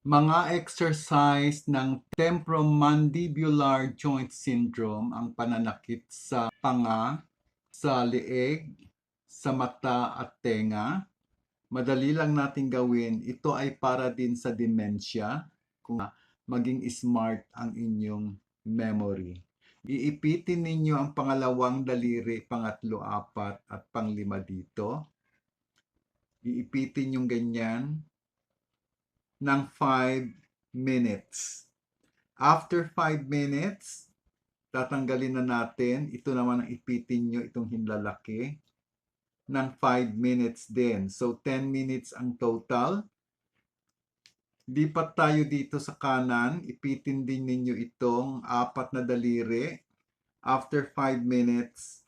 Mga exercise ng temporomandibular joint syndrome ang pananakit sa panga, sa leeg, sa mata at tenga. Madali lang natin gawin. Ito ay para din sa dementia kung maging smart ang inyong memory. Iipitin ninyo ang pangalawang daliri, pangatlo, apat at panglima dito. Iipitin yung ganyan ng 5 minutes. After 5 minutes, tatanggalin na natin. Ito naman ang ipitin nyo, itong hinlalaki ng 5 minutes din. So, 10 minutes ang total. Lipat tayo dito sa kanan. Ipitin din ninyo itong apat na daliri. After 5 minutes,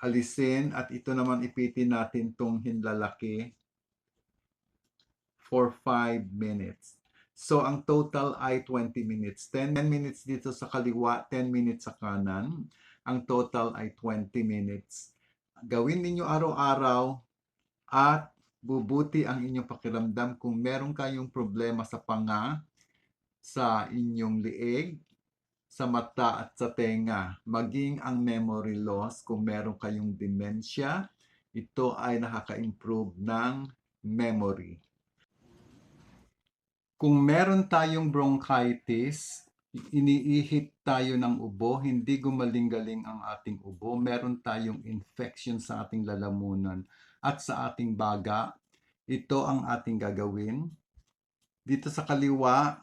alisin. At ito naman ipitin natin itong hinlalaki for 5 minutes. So, ang total ay 20 minutes. 10 minutes dito sa kaliwa, 10 minutes sa kanan. Ang total ay 20 minutes. Gawin ninyo araw-araw at bubuti ang inyong pakiramdam kung meron kayong problema sa panga, sa inyong lieg, sa mata at sa tenga. Maging ang memory loss kung meron kayong dementia, ito ay nakaka-improve ng memory. Kung meron tayong bronchitis, iniihit tayo ng ubo, hindi gumaling-galing ang ating ubo, meron tayong infection sa ating lalamunan at sa ating baga, ito ang ating gagawin. Dito sa kaliwa,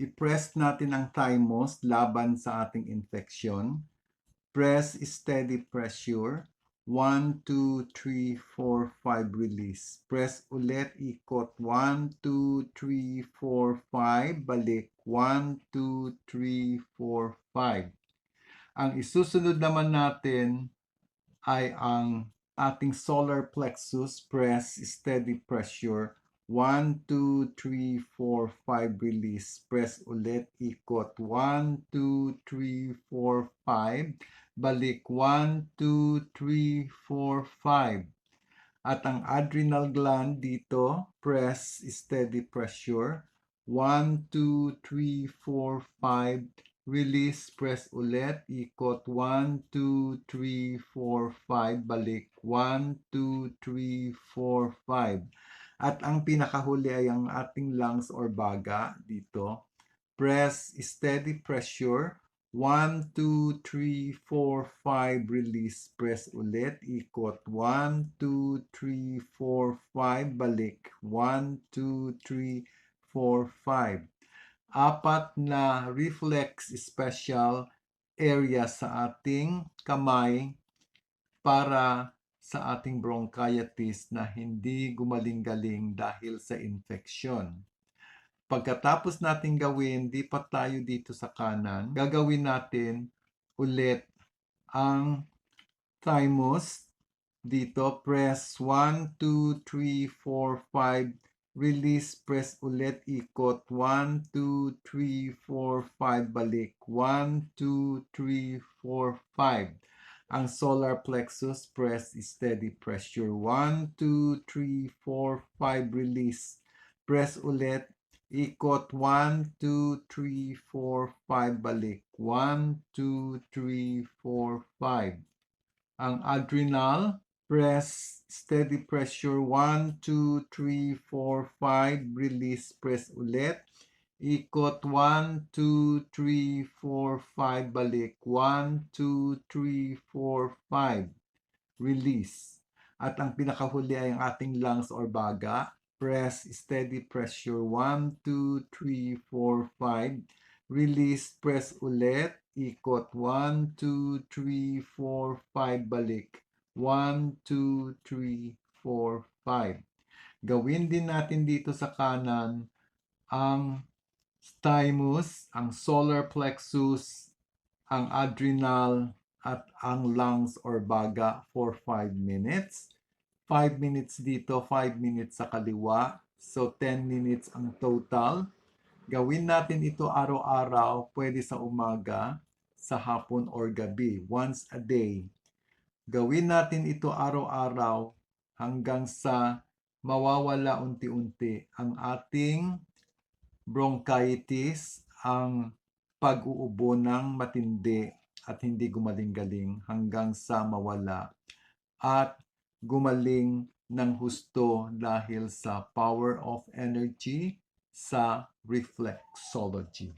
i-press natin ang thymus laban sa ating infection. Press steady pressure. 1, 2, 3, 4, 5, release. Press ulit, ikot. 1, 2, 3, 4, 5, balik. 1, 2, 3, 4, 5. Ang isusunod naman natin ay ang ating solar plexus. Press steady pressure. 1, 2, 3, 4, 5, release. Press ulit, ikot. 1, 2, 3, 4, 5 balik 1, 2, 3, 4, 5. At ang adrenal gland dito, press steady pressure. 1, 2, 3, 4, 5. Release, press ulit. Ikot 1, 2, 3, 4, 5. Balik 1, 2, 3, 4, 5. At ang pinakahuli ay ang ating lungs or baga dito. Press steady pressure. 1, 2, 3, 4, 5, release, press ulit, ikot, 1, 2, 3, 4, 5, balik, 1, 2, 3, 4, 5. Apat na reflex special area sa ating kamay para sa ating bronchitis na hindi gumaling-galing dahil sa infection. Pagkatapos natin gawin, di pa tayo dito sa kanan, gagawin natin ulit ang thymus. Dito, press 1, 2, 3, 4, 5. Release, press ulit, ikot. 1, 2, 3, 4, 5, balik. 1, 2, 3, 4, 5. Ang solar plexus, press steady pressure. 1, 2, 3, 4, 5, release. Press ulit, Ikot 1, 2, 3, 4, 5, balik. 1, 2, 3, 4, 5. Ang adrenal, press steady pressure 1, 2, 3, 4, 5. Release, press ulit. Ikot 1, 2, 3, 4, 5, balik. 1, 2, 3, 4, 5. Release. At ang pinakahuli ay ang ating lungs or baga press steady pressure 1, 2, 3, 4, 5. Release, press ulit. Ikot 1, 2, 3, 4, 5. Balik. 1, 2, 3, 4, 5. Gawin din natin dito sa kanan ang thymus, ang solar plexus, ang adrenal, at ang lungs or baga for 5 minutes. 5 minutes dito, 5 minutes sa kaliwa. So, 10 minutes ang total. Gawin natin ito araw-araw, pwede sa umaga, sa hapon or gabi, once a day. Gawin natin ito araw-araw hanggang sa mawawala unti-unti ang ating bronchitis, ang pag-uubo ng matindi at hindi gumaling-galing hanggang sa mawala at gumaling ng husto dahil sa power of energy sa reflexology.